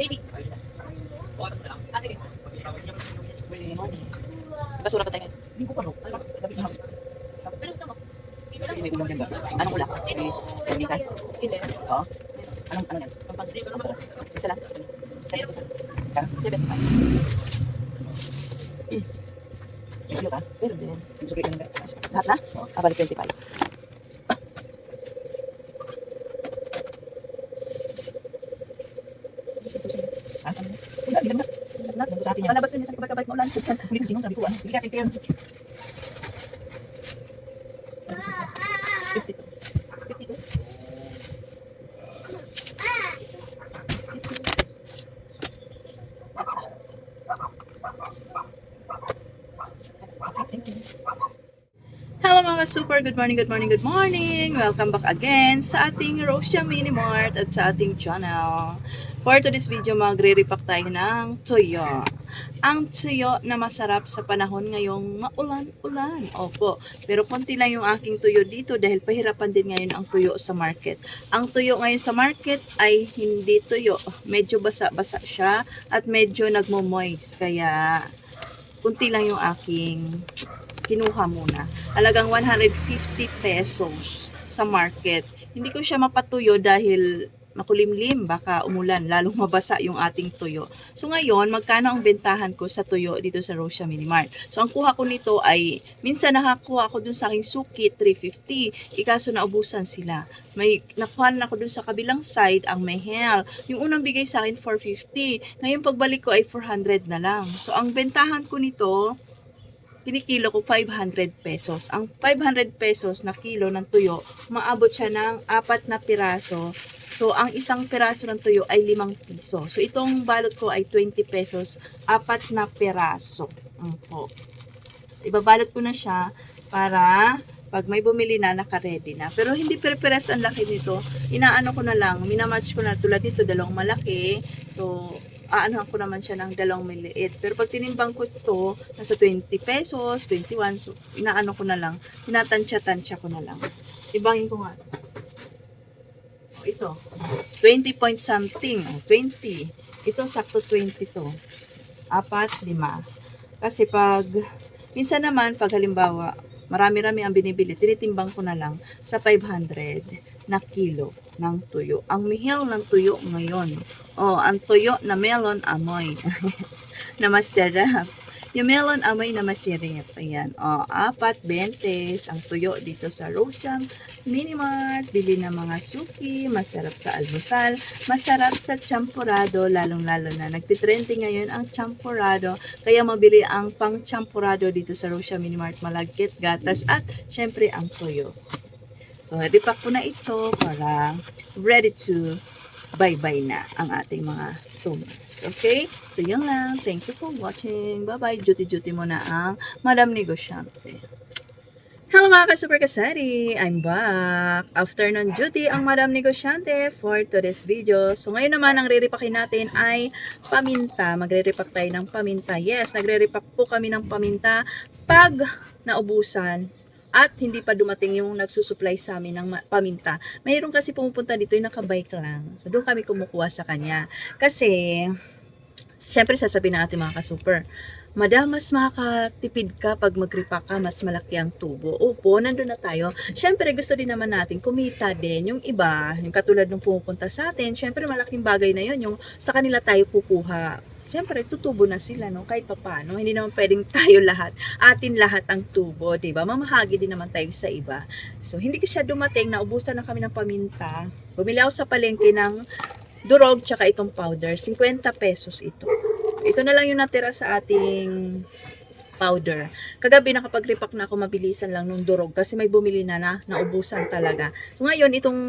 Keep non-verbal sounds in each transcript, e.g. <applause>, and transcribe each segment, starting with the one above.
Baby. Ah, sige. Basura ka tayo. Hindi ko pa no. Ano gusto mo? Lang. Hindi ulam yan ba? Anong ulam? Eh, Linisan? Skinless. Oo. Anong ano yan? Pampagdito Isa lang. Lang. Zero. Ka? Seven. Eh. Kilo ka? Pero din. Lahat na? Oo. Ah, balik 25. Ah, ano? Wala, hindi naman. Wala, nandun yun sa kabay-kabay mo ulan. Hindi kasi sabi ko, ano, hindi natin kaya. 52. Hello mga super, good morning, good morning, good morning! Welcome back again sa ating Rosia Mini Mart at sa ating channel. For today's video, magre-repack tayo ng tuyo. Ang tuyo na masarap sa panahon ngayong maulan-ulan. Opo, pero konti lang yung aking tuyo dito dahil pahirapan din ngayon ang tuyo sa market. Ang tuyo ngayon sa market ay hindi tuyo. Medyo basa-basa siya at medyo nagmo-moist. Kaya, kunti lang yung aking kinuha muna. Alagang 150 pesos sa market. Hindi ko siya mapatuyo dahil makulimlim, baka umulan, lalong mabasa yung ating tuyo. So ngayon, magkano ang bentahan ko sa tuyo dito sa Rosia Mini Mart? So ang kuha ko nito ay, minsan nakakuha ako dun sa aking suki, 350. Ikaso naubusan sila. May nakuha na ako dun sa kabilang side, ang Mehel. Yung unang bigay sa akin, 450. Ngayon pagbalik ko ay 400 na lang. So ang bentahan ko nito, kinikilo ko 500 pesos. Ang 500 pesos na kilo ng tuyo, maabot siya ng apat na piraso. So, ang isang piraso ng tuyo ay 5 piso. So, itong balot ko ay 20 pesos, apat na piraso. Ang po. Ibabalot ko na siya para pag may bumili na, naka-ready na. Pero hindi pere-peres ang laki nito. Inaano ko na lang, minamatch ko na tulad dito, dalawang malaki. So, aanohan ko naman siya ng dalawang maliit. Pero pag tinimbang ko ito, nasa 20 pesos, 21, so inaano ko na lang, tinatansya-tansya ko na lang. Ibangin ko nga. O, ito. 20 point something. O, 20. Ito, sakto 20 to. Apat, lima. Kasi pag, minsan naman, pag halimbawa, marami-rami ang binibili, tinitimbang ko na lang sa 500 na kilo ng tuyo. Ang mihel ng tuyo ngayon. Oh, ang tuyo na melon amoy. <laughs> na masarap. Yung melon amoy na masarap. Ayan. Oh, apat, bentes. Ang tuyo dito sa Rosham Minimart. Bili ng mga suki. Masarap sa almusal. Masarap sa champurado. Lalong-lalo na. Nagtitrending ngayon ang champurado. Kaya mabili ang pang champurado dito sa Rosham Minimart. Malagkit, gatas, at syempre ang tuyo. So, repack ko na ito para ready to bye-bye na ang ating mga tumors. Okay? So, yun lang. Thank you for watching. Bye-bye. Duty-duty mo na ang Madam Negosyante. Hello mga ka-super kasari! I'm back! Afternoon duty ang Madam Negosyante for today's video. So ngayon naman ang re-repakin natin ay paminta. Magre-repack tayo ng paminta. Yes, nagre-repack po kami ng paminta pag naubusan at hindi pa dumating yung nagsusupply sa amin ng paminta. Mayroon kasi pumupunta dito yung nakabike lang. So doon kami kumukuha sa kanya. Kasi, syempre sasabihin ng ating mga ka-super, Madam, mas makakatipid ka pag mag-repack ka, mas malaki ang tubo. Opo, nandun na tayo. Syempre, gusto din naman natin kumita din. Yung iba, yung katulad nung pumupunta sa atin, syempre malaking bagay na yon yung sa kanila tayo kukuha. Syempre, tutubo na sila, no? Kahit pa paano. Hindi naman pwedeng tayo lahat. Atin lahat ang tubo, di ba? Mamahagi din naman tayo sa iba. So, hindi ko siya dumating. Naubusan na kami ng paminta. Bumili ako sa palengke ng durog tsaka itong powder. 50 pesos ito. Ito na lang yung natira sa ating powder. Kagabi nakapag-repack na ako mabilisan lang nung durog kasi may bumili na na, naubusan talaga. So ngayon itong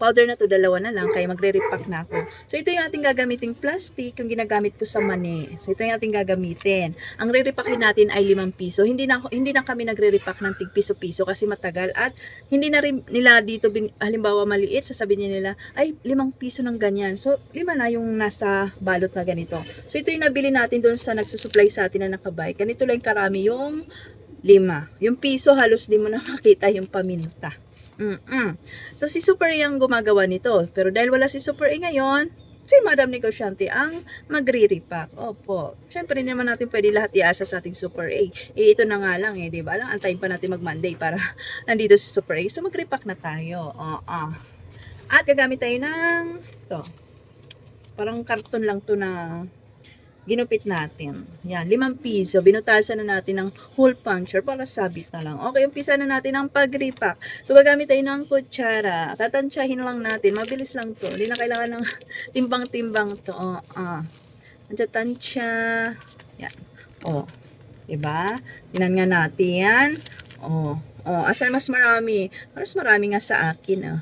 powder na to dalawa na lang kaya magre-repack na ako. So ito yung ating gagamiting plastic, yung ginagamit ko sa mani. So ito yung ating gagamitin. Ang re-repackin natin ay 5 piso. Hindi na hindi na kami nagre-repack ng tig piso-piso kasi matagal at hindi na rin nila dito bin, halimbawa maliit sasabihin nila ay 5 piso ng ganyan. So lima na yung nasa balot na ganito. So ito yung nabili natin doon sa nagsusupply sa atin na nakabay. Ganito lang karami yung lima. Yung piso halos di mo na <laughs> makita yung paminta. Mm-mm. So si Super yung gumagawa nito. Pero dahil wala si Super E ngayon, si Madam Negosyante ang magre-repack. Opo. Siyempre, naman natin pwede lahat iasa sa ating Super A. Eh, ito na nga lang eh, di ba? Lang, antayin pa natin mag-Monday para <laughs> nandito si Super A. So, mag-repack na tayo. Oo. At gagamit tayo ng, to, parang karton lang to na ginupit natin. Yan, limang piso. Binutasan na natin ng hole puncture para sabit na lang. Okay, umpisa na natin ang pag-repack. So, gagamit tayo ng kutsara. Tatansyahin lang natin. Mabilis lang to. Hindi na kailangan ng <laughs> timbang-timbang to. Oh, ah. Tansya. Yan. Oh. Diba? Tinan nga natin yan. Oh. Oh, asan mas marami? Mas marami nga sa akin, ah.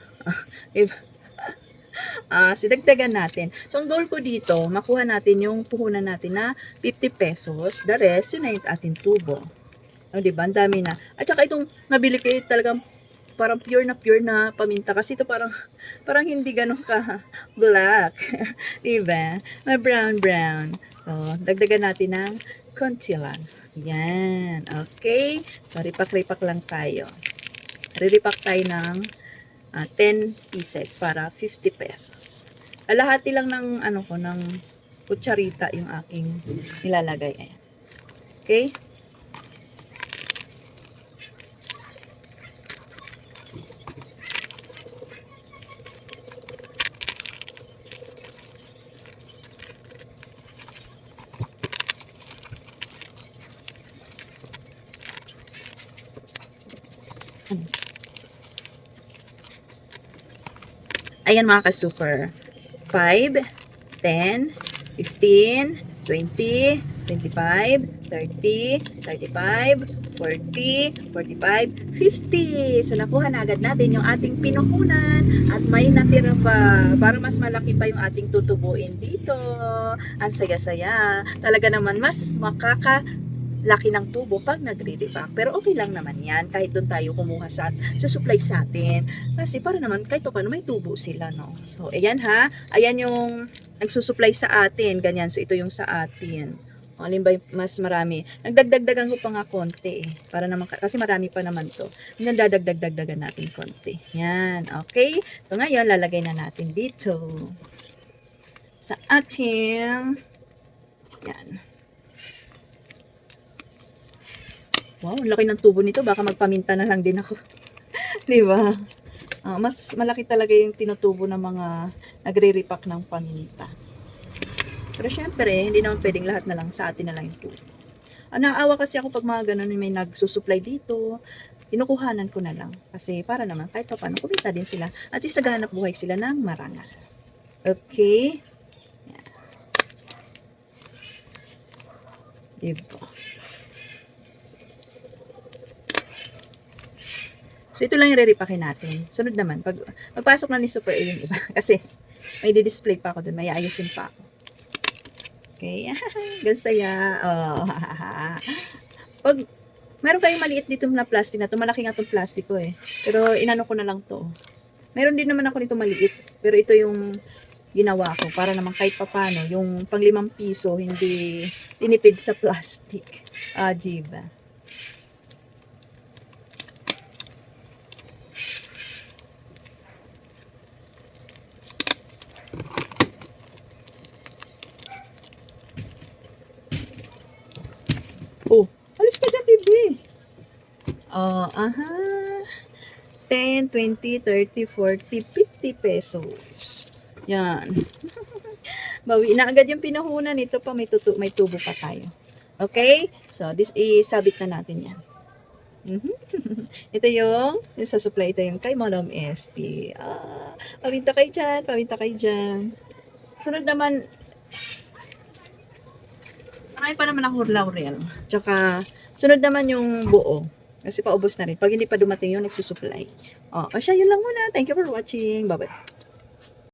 diba? Ah, sidagdagan natin. So, ang goal ko dito, makuha natin yung puhunan natin na 50 pesos. The rest, yun na yung ating tubo. O, diba? Ang dami na. At saka itong nabili ko, eh, talagang parang pure na pure na paminta. Kasi ito parang, <laughs> parang hindi ganun ka <laughs> black. <laughs> diba? May brown brown. So, dagdagan natin ng konti lang. Yan. Okay. So, ripak-ripak lang tayo. Riripak tayo ng ah, 10 pieces para 50 pesos. Alahati lang ng ano ko ng kutsarita yung aking nilalagay. Ayan. Okay? Ayan mga ka-super. 5, 10, 15, 20, 25, 30, 35, 40, 45, 50. So, nakuha na agad natin yung ating pinuhunan at may natira pa para mas malaki pa yung ating tutubuin dito. Ang saya-saya. Talaga naman mas makaka laki ng tubo pag nagre-repack. Pero okay lang naman yan kahit doon tayo kumuha sa supply sa atin. Kasi para naman kahit pa paano may tubo sila, no? So, ayan ha. Ayan yung nagsusupply sa atin. Ganyan. So, ito yung sa atin. O, alin mas marami? Nagdagdagdagan ko pa nga konti eh. Para naman, kasi marami pa naman to. Nagdadagdagdagan natin konti. Yan. Okay? So, ngayon, lalagay na natin dito. Sa ating yan. Wow, laki ng tubo nito. Baka magpaminta na lang din ako. <laughs> Di ba? Ah, mas malaki talaga yung tinutubo ng mga nagre-repack ng paminta. Pero syempre, hindi naman pwedeng lahat na lang sa atin na lang yung tubo. Ah, naawa kasi ako pag mga ganun may nagsusupply dito. Kinukuhanan ko na lang. Kasi para naman kahit pa paano, kumita din sila. At least naghahanap buhay sila ng marangal. Okay? Yan. Diba? So, ito lang yung re-repakin natin. Sunod naman, pag magpasok na ni Super A yung iba. <laughs> Kasi, may di-display pa ako dun. May ayusin pa ako. Okay. <laughs> Gan saya. Oh. <laughs> pag, meron kayong maliit dito na plastic na to. Malaki nga itong plastic ko eh. Pero, inano ko na lang to. Meron din naman ako nito maliit. Pero ito yung ginawa ko para naman kahit papano yung pang limang piso hindi tinipid sa plastic. Ah, diba? Oh, alis ka dyan, baby. Oh, aha. 10, 20, 30, 40, 50 pesos. Yan. <laughs> Bawi na agad yung pinuhunan nito pa may, tutu may tubo pa tayo. Okay? So, this is sabit na natin yan. Mhm. <laughs> ito yung, yung sa supply, ito yung kay Madam ST. Ah, paminta kayo dyan, paminta kayo dyan. Sunod naman, marami pa naman ako laurel. Tsaka, sunod naman yung buo. Kasi paubos na rin. Pag hindi pa dumating yun, nagsusupply. O, o siya, yun lang muna. Thank you for watching. Bye-bye.